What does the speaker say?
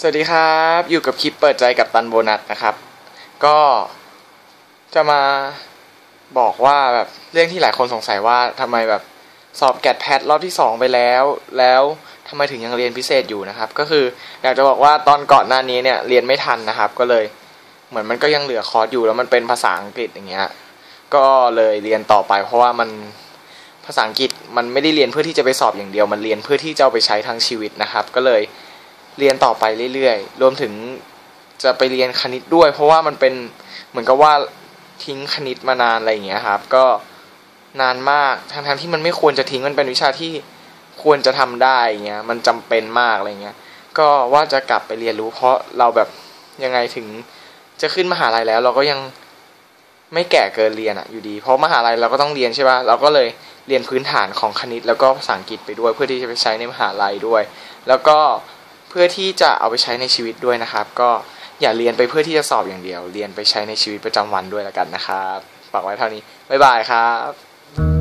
สวัสดีครับ อยู่กับคลิปเปิดใจกับตันโบนัสนะครับ ก็จะมาบอกว่าแบบเรื่องที่หลายคนสงสัยว่าทำไมแบบสอบแกดแพทรอบที่ 2 ไปแล้ว แล้วทำไมถึงยังเรียนพิเศษอยู่นะครับ ก็คืออยากจะบอกว่าตอนก่อนหน้านี้เนี่ยเรียนไม่ทันนะครับ ก็เลยเหมือนมันก็ยังเหลือคอร์สอยู่แล้วมันเป็นภาษาอังกฤษอย่างเงี้ยก็เลยเรียนต่อไป เพราะว่ามันภาษาอังกฤษมันไม่ได้เรียนเพื่อที่จะไปสอบอย่างเดียว มันเรียนเพื่อที่จะเอาไปใช้ทั้งชีวิตนะครับ ก็เลย เรียนต่อไปเรื่อยๆ รวมถึงจะไปเรียนคณิตด้วย เพราะว่ามันเป็นเหมือนกับว่าทิ้งคณิตมานานอะไรอย่างเงี้ยครับ ก็นานมากทั้งๆที่มันไม่ควรจะทิ้งมันเป็นวิชาที่ควรจะทำได้อย่างเงี้ยมันจำเป็นมากอะไรเงี้ยก็ว่าจะกลับไปเรียนรู้เพราะเราแบบยังไงถึงจะขึ้นมหาลัยแล้ว เราก็ยังไม่แก่เกินเรียนอะอยู่ดี เพราะมหาลัยเราก็ต้องเรียนใช่ป่ะเราก็เลยเรียนพื้นฐานของคณิต แล้วก็ภาษาอังกฤษไปด้วยเพื่อที่จะไปใช้ในมหาลัยด้วย แล้วก็ เพื่อที่จะเอาไปใช้ในชีวิตด้วยนะครับ ก็อย่าเรียนไปเพื่อที่จะสอบอย่างเดียว เรียนไปใช้ในชีวิตประจำวันด้วยแล้วกันนะครับฝากไว้เท่านี้บ๊ายบายครับ